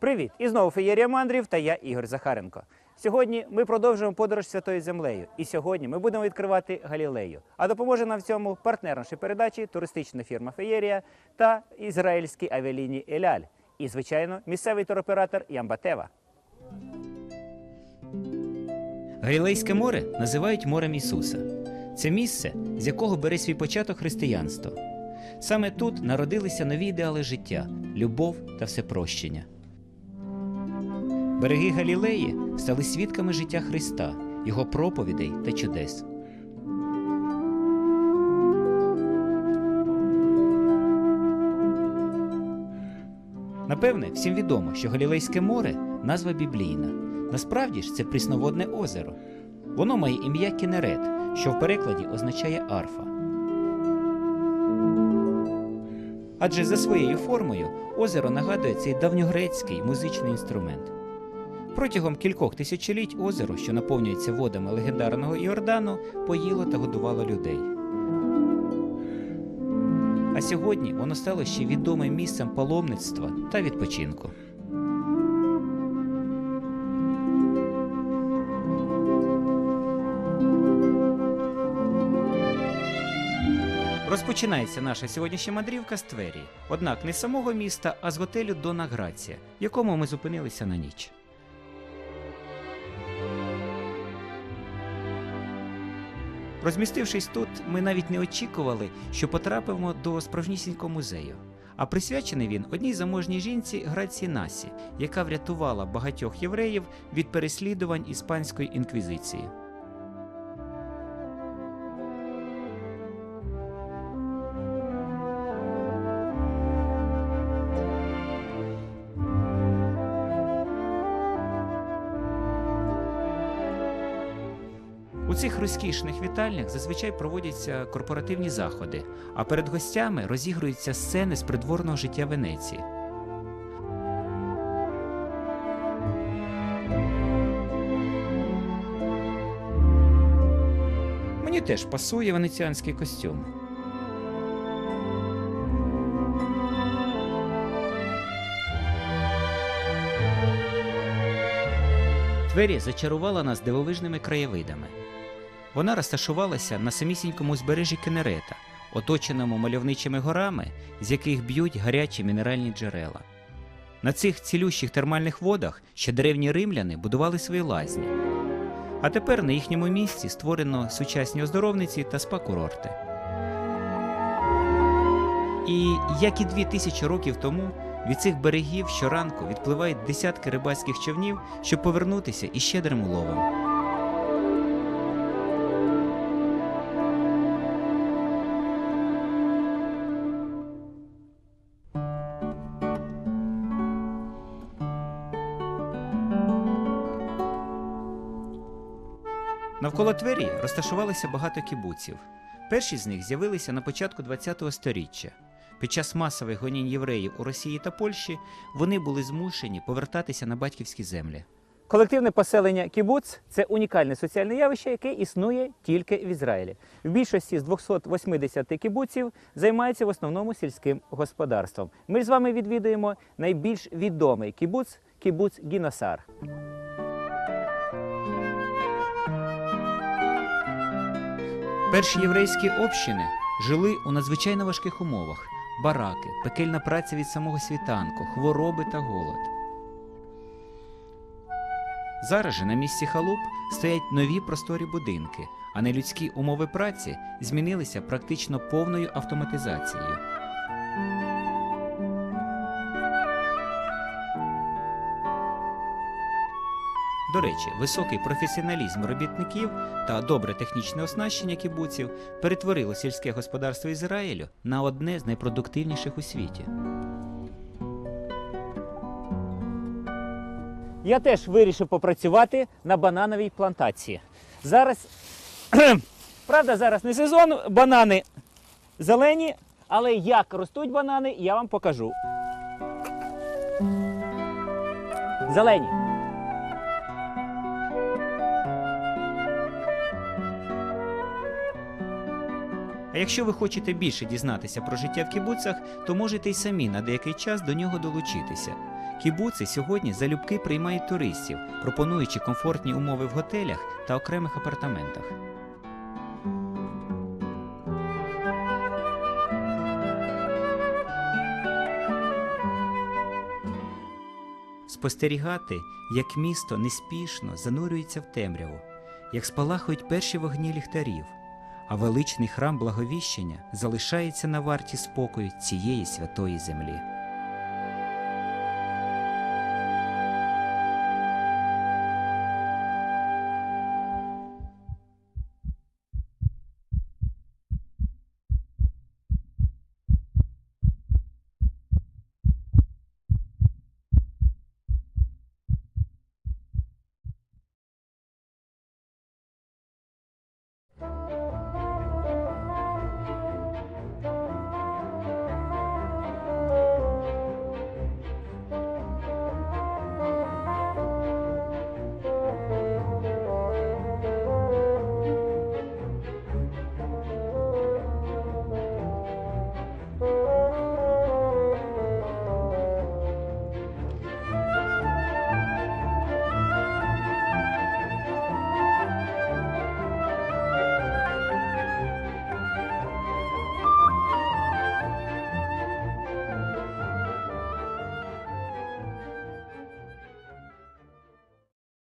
Привіт! І знову Феєрія Мандрів та я Ігор Захаренко. Сьогодні ми продовжуємо подорож святою землею. І сьогодні ми будемо відкривати Галілею. А допоможе нам в цьому партнер нашої передачі туристична фірма Феєрія та ізраїльські авіалінії Еляль. І, звичайно, місцевий туроператор Ямбатева. Галілейське море називають морем Ісуса. Це місце, з якого бере свій початок християнство. Саме тут народилися нові ідеали життя, любов та всепрощення. Береги Галілеї стали свідками життя Христа, Його проповідей та чудес. Напевне, всім відомо, що Галілейське море назва біблійна. Насправді ж це прісноводне озеро. Воно має ім'я Кінерет, що в перекладі означає арфа. Адже за своєю формою озеро нагадує цей давньогрецький музичний інструмент. Протягом кількох тисячоліть озеро, що наповнюється водами легендарного Іордану, поїло та годувало людей. А сьогодні воно стало ще відомим місцем паломництва та відпочинку. Розпочинається наша сьогоднішня мандрівка з Твері, однак не з самого міста, а з готелю Дона Грація, в якому ми зупинилися на ніч. Розмістившись тут, ми навіть не очікували, що потрапимо до справжнісінького музею. А присвячений він одній заможній жінці Грації Насі, яка врятувала багатьох євреїв від переслідувань іспанської інквізиції. У цих розкішних вітальнях зазвичай проводяться корпоративні заходи, а перед гостями розігруються сцени з придворного життя Венеції. Мені теж пасує венеціанський костюм. Твері зачарувала нас дивовижними краєвидами. Вона розташувалася на самісінькому узбережжі Кенерета, оточеному мальовничими горами, з яких б'ють гарячі мінеральні джерела. На цих цілющих термальних водах ще древні римляни будували свої лазні. А тепер на їхньому місці створено сучасні оздоровниці та спа-курорти. І як і дві тисячі років тому, від цих берегів щоранку відпливають десятки рибацьких човнів, щоб повернутися із щедрим уловом. Навколо Твері розташувалося багато кібуців. Перші з них з'явилися на початку ХХ століття. Під час масових гонінь євреїв у Росії та Польщі вони були змушені повертатися на батьківські землі. Колективне поселення кібуц це унікальне соціальне явище, яке існує тільки в Ізраїлі. В більшості з 280 кібуців займаються в основному сільським господарством. Ми з вами відвідуємо найбільш відомий кібуц кібуц Гіносар. Перші єврейські общини жили у надзвичайно важких умовах: бараки, пекельна праця від самого світанку, хвороби та голод. Зараз же на місці халуп стоять нові просторі будинки, а нелюдські умови праці змінилися практично повною автоматизацією. До речі, високий професіоналізм робітників та добре технічне оснащення кібуців перетворило сільське господарство Ізраїлю на одне з найпродуктивніших у світі. Я теж вирішив попрацювати на банановій плантації. Зараз, правда, зараз не сезон, банани зелені, але як ростуть банани, я вам покажу. Зелені. А якщо ви хочете більше дізнатися про життя в кібуцах, то можете й самі на деякий час до нього долучитися. Кібуци сьогодні залюбки приймають туристів, пропонуючи комфортні умови в готелях та окремих апартаментах. Спостерігати, як місто неспішно занурюється в темряву, як спалахують перші вогні ліхтарів, а величний храм благовіщення залишається на варті спокою цієї святої землі.